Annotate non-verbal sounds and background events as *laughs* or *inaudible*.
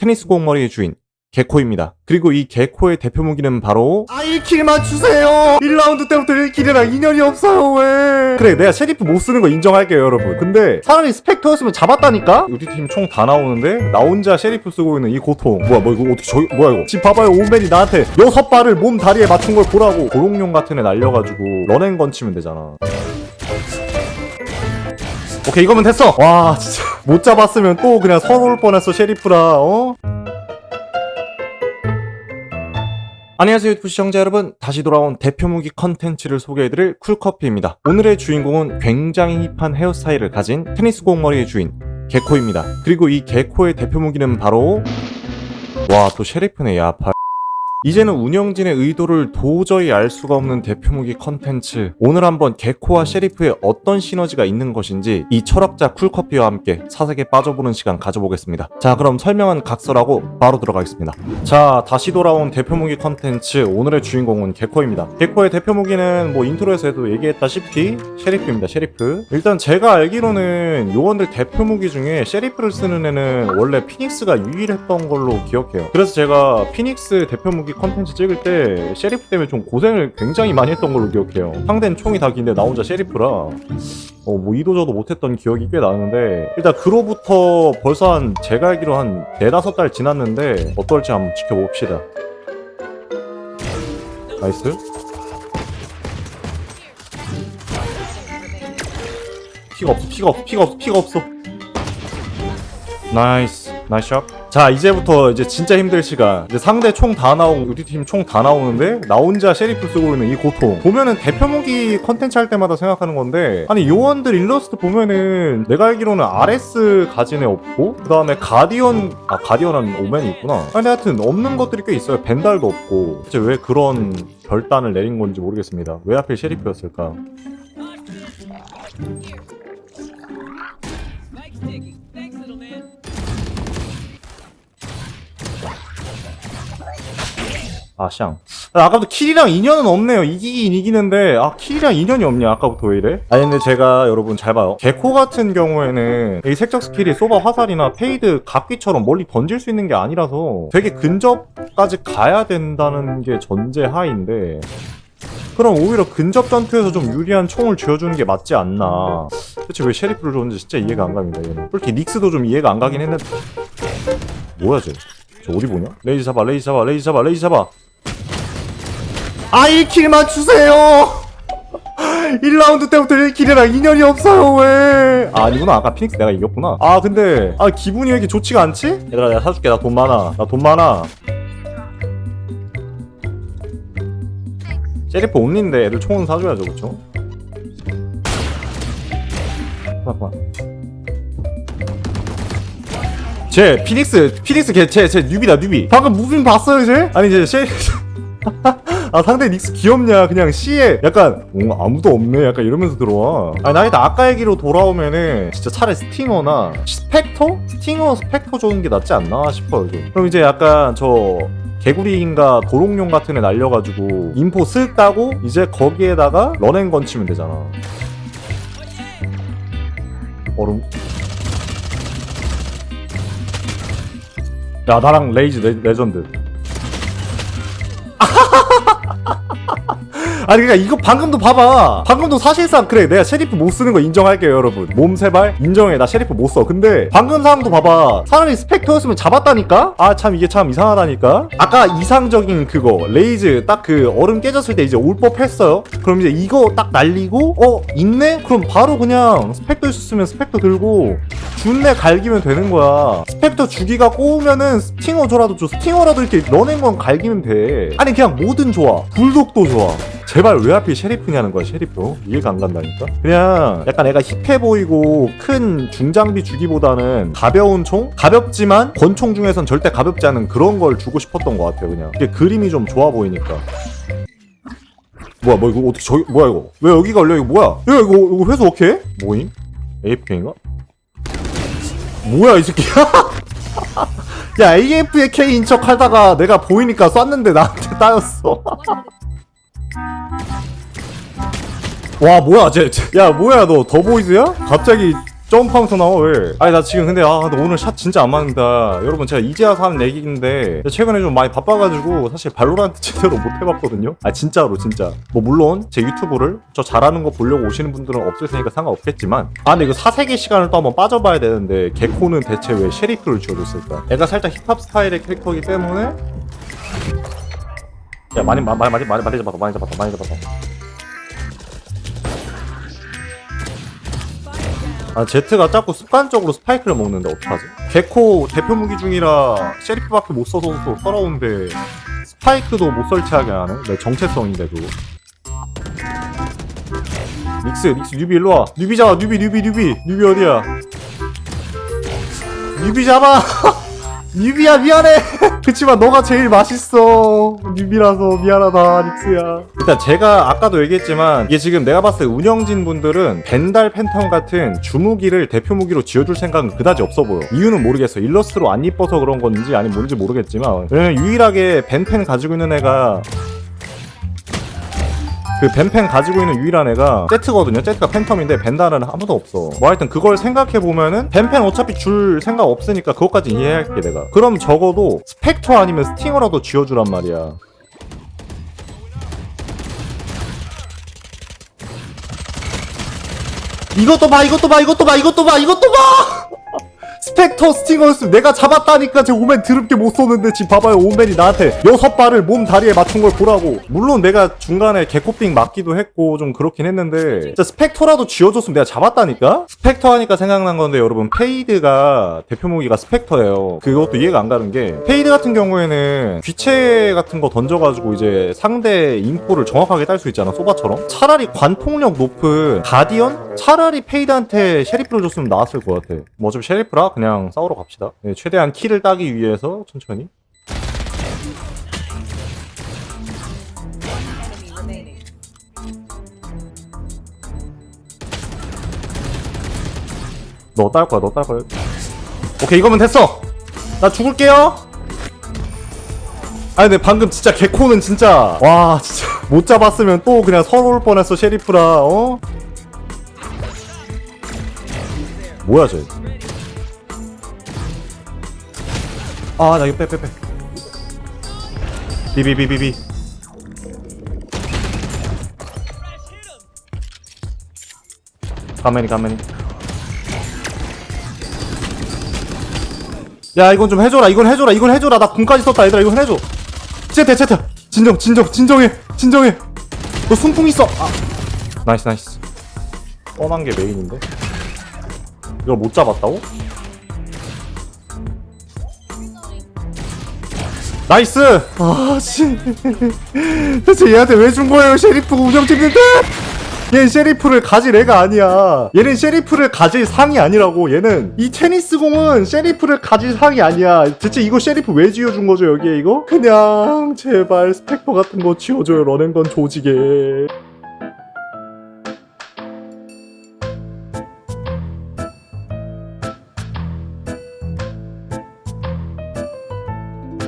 테니스 공머리의 주인 개코입니다. 그리고 이 개코의 대표 무기는 바로 아 1킬만 주세요! 1라운드 때부터 1킬이랑 인연이 없어요 왜? 그래 내가 셰리프 못 쓰는 거 인정할게요 여러분. 근데 차라리 스펙터였으면 잡았다니까? 우리 팀 총 다 나오는데 나 혼자 셰리프 쓰고 있는 이 고통. 뭐야 뭐 이거 어떻게 저 뭐야 이거? 지금 봐봐요 오맨이 나한테 여섯 발을 몸 다리에 맞춘 걸 보라고. 고롱용 같은 애 날려가지고 런앤건 치면 되잖아 오케이 이거면 됐어. 와 진짜. *laughs* 못 잡았으면 또 그냥 서러울 뻔했어 셰리프라 어? 안녕하세요 유튜브 시청자 여러분. 다시 돌아온 대표 무기 컨텐츠를 소개해드릴 쿨커피입니다. 오늘의 주인공은 굉장히 힙한 헤어스타일을 가진 테니스 공머리의 주인 개코입니다. 그리고 이 개코의 대표 무기는 바로 와 또 셰리프네 야 발. 이제는 운영진의 의도를 도저히 알 수가 없는 대표 무기 컨텐츠. 오늘 한번 개코와 셰리프의 어떤 시너지가 있는 것인지 이 철학자 쿨커피와 함께 사색에 빠져보는 시간 가져보겠습니다. 자 그럼 설명은 각설하고 바로 들어가겠습니다. 자 다시 돌아온 대표 무기 컨텐츠. 오늘의 주인공은 개코입니다. 개코의 대표 무기는 뭐 인트로에서도 얘기했다시피 셰리프입니다 셰리프. 일단 제가 알기로는 요원들 대표 무기 중에 셰리프를 쓰는 애는 원래 피닉스가 유일했던 걸로 기억해요. 그래서 제가 피닉스 대표 무기 컨텐츠 찍을 때 셰리프 때문에 좀 고생을 굉장히 많이 했던 걸로 기억해요. 상대는 총이 다 긴데 나 혼자 셰리프라. 어, 뭐 이도저도 못했던 기억이 꽤 나는데 일단 그로부터 벌써 한 제가 알기로 한 네다섯 달 지났는데 어떨지 한번 지켜봅시다. 나이스. 피가 없어 피가 없어 피가 없어 피가 없어. 나이스. 나이스 샷. 자 이제부터 이제 진짜 힘들 시간. 이제 상대 총 다 나오고 우리 팀 총 다 나오는데 나 혼자 셰리프 쓰고 있는 이 고통. 보면은 대표 무기 컨텐츠 할 때마다 생각하는 건데 아니 요원들 일러스트 보면은 내가 알기로는 RS 가진 애 없고 그 다음에 가디언 아 가디언은 오맨이 있구나. 아니 하여튼 없는 것들이 꽤 있어요. 벤달도 없고. 대체 왜 그런 결단을 내린 건지 모르겠습니다. 왜 하필 셰리프였을까. Thanks, little man. 아, 샹. 아, 아까부터 킬이랑 인연은 없네요. 이기긴 이기는데, 아, 킬이랑 인연이 없냐, 아까부터 왜 이래? 아니, 근데 제가, 여러분, 잘 봐요. 개코 같은 경우에는, 이 색적 스킬이 소바 화살이나 페이드 각기처럼 멀리 던질 수 있는 게 아니라서, 되게 근접까지 가야 된다는 게 전제 하인데, 그럼 오히려 근접 전투에서 좀 유리한 총을 쥐어주는 게 맞지 않나. 대체 왜 셰리프를 줬는지 진짜 이해가 안 갑니다, 얘는. 솔직히 닉스도 좀 이해가 안 가긴 했는데, 뭐야, 쟤? 저 어디 보냐? 레이지 잡아, 레이지 잡아, 레이지 잡아, 레이지 잡아. 아 1킬만 주세요. 1라운드 때부터 1킬이랑 인연이 없어요 왜? 아 아니구나. 아까 피닉스 내가 이겼구나. 아 근데 아 기분이 왜 이렇게 좋지가 않지? 얘들아 내가 사줄게. 나 돈 많아. 나 돈 많아. 셰리프 온리인데 애들 총은 사줘야죠 그쵸? 잠깐만. 쟤 피닉스 피닉스 걔쟤쟤 뉴비다 뉴비. 방금 무빙 봤어요 쟤? 아니 이제 셰 *laughs* 아 상대 닉스 귀엽냐? 그냥 C에 약간 어, 아무도 없네? 약간 이러면서 들어와. 아니 나 일단 아까 얘기로 돌아오면은 진짜 차라리 스팅어나 스펙터? 스팅어 스펙터 주는 게 낫지 않나 싶어요 이게. 그럼 이제 약간 저 개구리인가 도롱뇽 같은 애 날려가지고 인포 쓱 따고 이제 거기에다가 런앤건 치면 되잖아. 얼음. 야 나랑 레이즈 레, 레전드 아니 그러니까 이거 방금도 봐봐. 방금도 사실상 그래 내가 셰리프 못 쓰는 거 인정할게요 여러분. 몸 세발 인정해. 나 셰리프 못 써. 근데 방금 상황도 봐봐. 차라리 스펙터였으면 잡았다니까? 아 참 이게 참 이상하다니까? 아까 이상적인 그거 레이즈 딱 그 얼음 깨졌을 때 이제 올 법했어요. 그럼 이제 이거 딱 날리고 어 있네? 그럼 바로 그냥 스펙터 있었으면 스펙터 들고 준내 갈기면 되는 거야. 스펙터 주기가 꼬우면은 스팅어 줘라도 줘. 스팅어라도 이렇게 런앤건 갈기면 돼. 아니 그냥 뭐든 좋아. 불독도 좋아 제발 왜 하필 셰리프냐는 거야 셰리프? 이해가 안 간다니까? 그냥 약간 애가 힙해 보이고 큰 중장비 주기보다는 가벼운 총? 가볍지만 권총 중에선 절대 가볍지 않은 그런 걸 주고 싶었던 것 같아요 그냥. 이게 그림이 좀 좋아 보이니까. 뭐야 뭐 이거 어떻게 저기 뭐야 이거? 왜 여기가 열려? 이거 뭐야? 야 이거 이거 회수 해? 뭐임? AFK인가? 뭐야 이 새끼 *laughs* 야? AFK인 척 하다가 내가 보이니까 쐈는데 나한테 따였어 와 뭐야 쟤, 쟤. 야 뭐야 너 더보이즈야? 갑자기 점프하면서 나와 왜? 아니 나 지금 근데 아나 오늘 샷 진짜 안 맞는다. 여러분 제가 이제 와서 하는 얘기인데 최근에 좀 많이 바빠가지고 사실 발로란트 제대로 못 해봤거든요. 아 진짜로 진짜. 뭐 물론 제 유튜브를 저 잘하는 거 보려고 오시는 분들은 없을 테니까 상관없겠지만 아 근데 이거 사색의 시간을 또 한번 빠져봐야 되는데 개코는 대체 왜 셰리프를 지어줬을까? 애가 살짝 힙합 스타일의 캐릭터이기 때문에 야 많이 많이 많이 많이 많이 잡았다 많이 잡았다 많이 잡았다. 아 제트가 자꾸 습관적으로 스파이크를 먹는데 어떡하지? 개코 대표 무기 중이라 셰리프밖에 못 써서 서러운데 스파이크도 못 설치하게 하네? 내 정체성인데 그거 닉스 닉스 뉴비 일로와. 뉴비 잡아 뉴비 뉴비 뉴비. 뉴비 어디야? 뉴비 잡아 *laughs* 뉴비야 미안해. *laughs* 그치만 너가 제일 맛있어. 뉴비라서 미안하다 닉스야. 일단 제가 아까도 얘기했지만 이게 지금 내가 봤을 때 운영진 분들은 벤달 팬텀 같은 주무기를 대표 무기로 지어줄 생각은 그다지 없어 보여. 이유는 모르겠어. 일러스트로 안 이뻐서 그런 건지 아니면 뭔지 모르겠지만 왜냐면 유일하게 벤펜 가지고 있는 애가 그 벤펜 가지고 있는 유일한 애가 제트거든요. 제트가 팬텀인데 벤달은 아무도 없어. 뭐 하여튼 그걸 생각해 보면은 벤펜 어차피 줄 생각 없으니까 그것까지 이해할게 내가. 그럼 적어도 스펙터 아니면 스팅어라도 쥐어주란 말이야. 이것도 봐, 이것도 봐, 이것도 봐, 이것도 봐, 이것도 봐! 스펙터 스팅어였으면 내가 잡았다니까 제 오멘 드럽게 못 쏘는데 지금 봐봐요 오멘이 나한테. 여섯 발을 몸 다리에 맞춘 걸 보라고. 물론 내가 중간에 개코빙 맞기도 했고 좀 그렇긴 했는데 진짜 스펙터라도 쥐어줬으면 내가 잡았다니까? 스펙터 하니까 생각난 건데 여러분 페이드가 대표 무기가 스펙터예요. 그것도 이해가 안 가는 게 페이드 같은 경우에는 귀체 같은 거 던져가지고 이제 상대 인포를 정확하게 딸 수 있잖아 소바처럼. 차라리 관통력 높은 가디언? 차라리 페이드한테 셰리프를 줬으면 나았을 것 같아. 뭐 어차피 셰리프라 그냥 싸우러 갑시다. 네, 최대한 킬을 따기 위해서 천천히. 너 딸 거야 너 딸 거야. 오케이 이거면 됐어. 나 죽을게요. 아니 근데 방금 진짜 개코는 진짜 와 진짜 *laughs* 못 잡았으면 또 그냥 서러울 뻔했어 셰리프라 어? 뭐야 쟤 아, 나 이거 빼, 빼, 빼. 비비비비비. 가만히, 가만히. 야, 이건 좀 해줘라, 이건 해줘라, 이건 해줘라. 나 군까지 썼다, 얘들아, 이건 해줘. 채트, 채트. 진정, 진정, 진정해, 진정해. 너 순풍 있어. 아. 나이스, 나이스. 뻔한 게 메인인데. 이걸 못 잡았다고? 나이스! 아, 씨. 대체 얘한테 왜 준 거예요, 셰리프 운영진인데? 얘 셰리프를 가질 애가 아니야. 얘는 셰리프를 가질 상이 아니라고. 얘는 이 테니스 공은 셰리프를 가질 상이 아니야. 대체 이거 셰리프 왜 지어준 거죠, 여기에 이거? 그냥 제발 스펙터 같은 거 지어줘요, 러넨건 조지게.